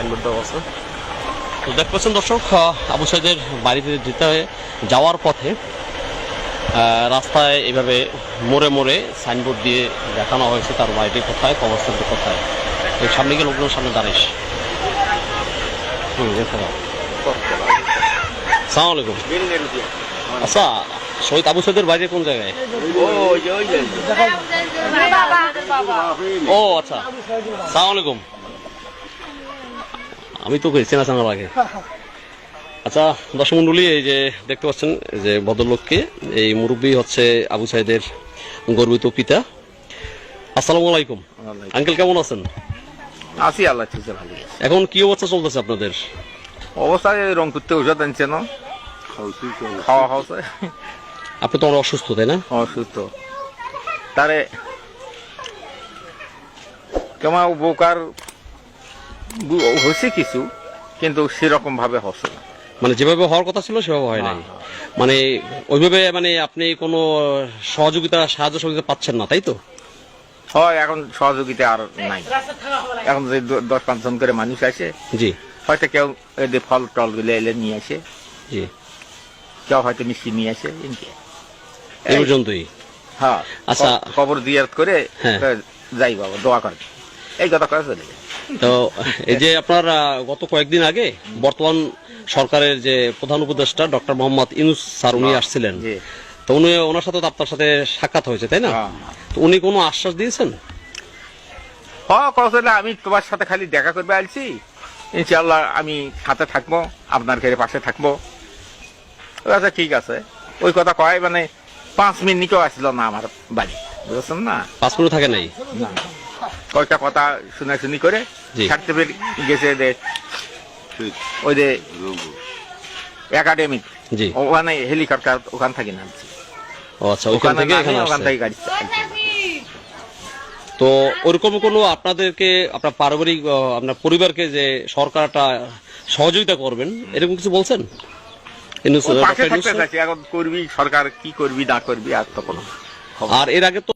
Signboard দেওয়া আছে। তো দেখতে পাচ্ছেন দর্শক আবু সাইদের বাড়িতে যেতে হয়ে যাওয়ার পথে রাস্তায় এভাবে মোড়ে মোড়ে সাইনবোর্ড দিয়ে দেখানো হয়েছে তার বাড়িটি কোথায় কবরস্থানটি কোথায়। এই সামনে গিয়ে লোকজন সামনে দাঁড়াইস হুম সালাম আলাইকুম। আচ্ছা শহীদ আবু সাইদের বাড়ি কোন জায়গায়? ও আচ্ছা। সালাম আলাইকুম। আমি তো কই চেনা চেনা লাগে আচ্ছা দর্শক মন্ডলী এই যে দেখতে পাচ্ছেন যে ভদ্রলোককে এই মুরব্বী হচ্ছে আবু সাইদের গর্বিত পিতা। আসসালামু আলাইকুম। আঙ্কেল কেমন আছেন? আছি আল্লাহ এখন কি অবস্থা চলতেছে আপনাদের? অবস্থায় রং করতে ওষুধ আনছে না? খাওয়া খাওয়া আপনি তো অনেক অসুস্থ তাই না? অসুস্থ। তারে কেমন উপকার বু- হয়েছে কিছু কিন্তু সেরকম ভাবে হচ্ছে না। মানে যেভাবে হওয়ার কথা ছিল সেভাবে হয় নাই। মানে ওইভাবে মানে আপনি কোনো সহযোগিতা সাহায্য সহযোগিতা পাচ্ছেন না তাই তো? হয় এখন সহযোগিতা আর নাই। এখন যে দশ পাঁচজন করে মানুষ আসে জি। হয়তো কেউ এদের ফল টলগুলো এলে নিয়ে আসে। জি। কেউ হয়তো মিষ্টি নিয়ে আসে এই পর্যন্তই? হ্যাঁ আচ্ছা। ক- কবর করে হ্যাঁ। যাই বাবা দোয়া করে এই কথা করে চলে যায়। তো এই যে আপনার গত কয়েকদিন আগে বর্তমান সরকারের যে প্রধান উপদেষ্টা ডক্টর মোহাম্মদ ইনুস স্যার উনি আসছিলেন। জি। তো উনি ওনার সাথে আপনার সাথে সাক্ষাৎ হয়েছে তাই না? হ্যাঁ। তো উনি কোনো আশ্বাস দিয়েছেন? হ্যাঁ আমি তোমার সাথে খালি দেখা করবে আসছি ইনশাল্লাহ আমি সাথে থাকব আপনার ঘরে পাশে থাকব। আচ্ছা ঠিক আছে। ওই কথা কয় মানে পাঁচ মিনিটও আসলো না আমার বাড়ি। বুঝেছেন না? পাঁচ মিনিট থাকে নাই? কয়েকটা কথা শুনে শুনি করে। সার্টিফিকেট গেছে যে ওই যে একাডেমিক জি। ওখানে হেলিকপ্টার ওখান থেকে নামছে। ও আচ্ছা ওখানে থেকে এখানে ওখান থেকে গাড়ি তো ওরকম কোনো আপনাদেরকে আপনার পারিবারিক আহ, আপনার পরিবারকে যে সরকারটা সহযোগিতা করবেন এরকম কিছু বলছেন? এখন করবি সরকার কি করবি না করবি আর তো কোনো আর এর আগে তো